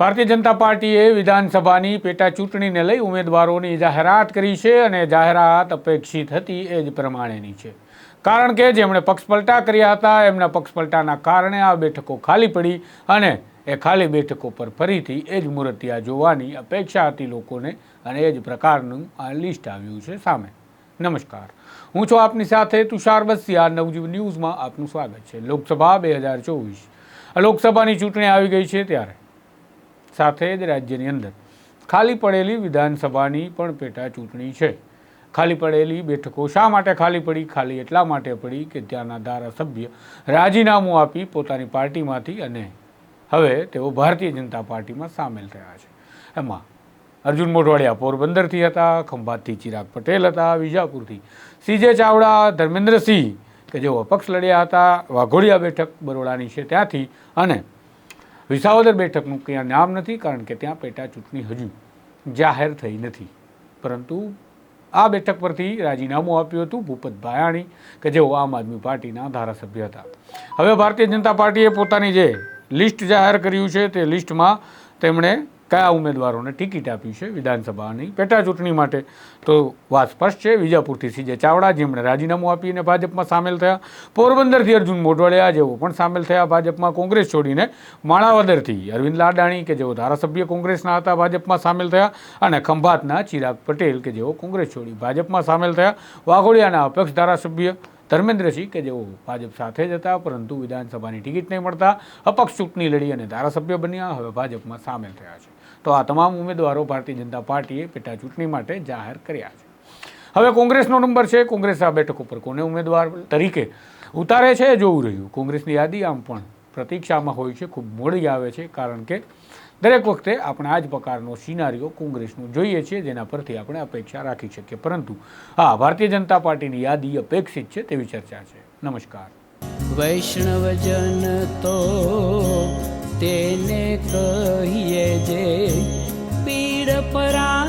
ભારતીય જનતા પાર્ટીએ વિધાનસભાની પેટા ચૂંટણીને લઈ ઉમેદવારોની જાહેરાત કરી છે અને જાહેરાત અપેક્ષિત હતી એ જ પ્રમાણેની છે. કારણ કે જેમણે પક્ષપલટા કર્યા હતા, એમના પક્ષપલટાના કારણે આ બેઠકો ખાલી પડી અને એ ખાલી બેઠકો પર ફરીથી એ જ મૂર્તિયા જોવાની અપેક્ષા હતી લોકોને અને એ જ પ્રકારનું આ લિસ્ટ આવ્યું છે સામે. નમસ્કાર. હું છું આપની સાથે તુષાર બસિયા. નવજીવ ન્યૂઝમાં આપનું સ્વાગત છે. લોકસભા બે હજાર ચોવીસ. લોકસભાની ચૂંટણી આવી ગઈ છે ત્યારે. સાથે જ રાજ્યની અંદર ખાલી પડેલી વિધાનસભાની પણ પેટા ચૂંટણી છે. ખાલી પડેલી બેઠકો શા માટે ખાલી પડી? ખાલી એટલા માટે પડી કે ત્યાંના ધારાસભ્ય રાજીનામું આપી પોતાની પાર્ટીમાંથી અને હવે તેઓ ભારતીય જનતા પાર્ટીમાં સામેલ થયા છે. એમાં અર્જુન મોઢવાડિયા પોરબંદરથી હતા, ખંભાતથી ચિરાગ પટેલ હતા, વિજાપુરથી સીજે ચાવડા, ધર્મેન્દ્રસિંહ કે જેઓ અપક્ષ લડ્યા હતા, વાઘોડિયા બેઠક બરોડાની છે ત્યાંથી અને વિસાવદર બેઠકનું ક્યાં નામ નથી, કારણ કે ત્યાં પેટા ચૂંટણી હજુ જાહેર થઈ નથી. પરંતુ આ બેઠક પરથી રાજીનામું આપ્યું હતું ભૂપત ભાયાણી, કે જેઓ આમ આદમી પાર્ટીના ધારાસભ્ય હતા. હવે ભારતીય જનતા પાર્ટીએ પોતાની જે લિસ્ટ જાહેર કર્યું છે, તે લિસ્ટમાં તેમણે કયા ઉમેદવારોને ટિકિટ આપી છે વિધાનસભાની? પેટા ચૂંટણી માટે તો વાત સ્પષ્ટ છે. વિજાપુરથી સીજે ચાવડા, જેમણે રાજીનામું આપીને ભાજપમાં સામેલ થયા. પોરબંદરથી અર્જુન મોઢવાડિયા જેઓ પણ સામેલ થયા ભાજપમાં. કોંગ્રેસ છોડીને માણાવદરથી અરવિંદ લાડાણી કે જેઓ ધારાસભ્ય કોંગ્રેસના હતા ભાજપમાં સામેલ થયા અને ખંભાતના ચિરાગ પટેલ કે જેઓ કોંગ્રેસ છોડી ભાજપમાં સામેલ થયા. વાઘોડિયાના અપક્ષ ધારાસભ્ય ધર્મેન્દ્રસિંહ કે જેઓ ભાજપ સાથે જ હતા, પરંતુ વિધાનસભાની ટિકિટ નહીં મળતા અપક્ષ ચૂંટણી લડી અને ધારાસભ્ય બન્યા. હવે ભાજપમાં સામેલ થયા છે. તો આ તમામ ઉમેદવારો ભારતીય જનતા પાર્ટીએ પેટા ચૂંટણી માટે જાહેર કર્યા છે. હવે કોંગ્રેસનો નંબર છે. કોંગ્રેસ આ બેઠક ઉપર કોને ઉમેદવાર તરીકે ઉતારે છે જોવું રહ્યું. કોંગ્રેસની યાદી આમ પણ પ્રતીક્ષામાં હોય છે. ખૂબ મોડી આવે છે કારણ કે દરેક વખતે આપણે આ જ પ્રકારનો સિનારીઓ કોંગ્રેસનું જોઈએ છીએ જેના પરથી આપણે અપેક્ષા રાખી શકીએ. પરંતુ હા, ભારતીય જનતા પાર્ટીની યાદી અપેક્ષિત છે તેવી ચર્ચા છે. નમસ્કાર. વૈષ્ણવજન તો કહીએ જે પીડ પરા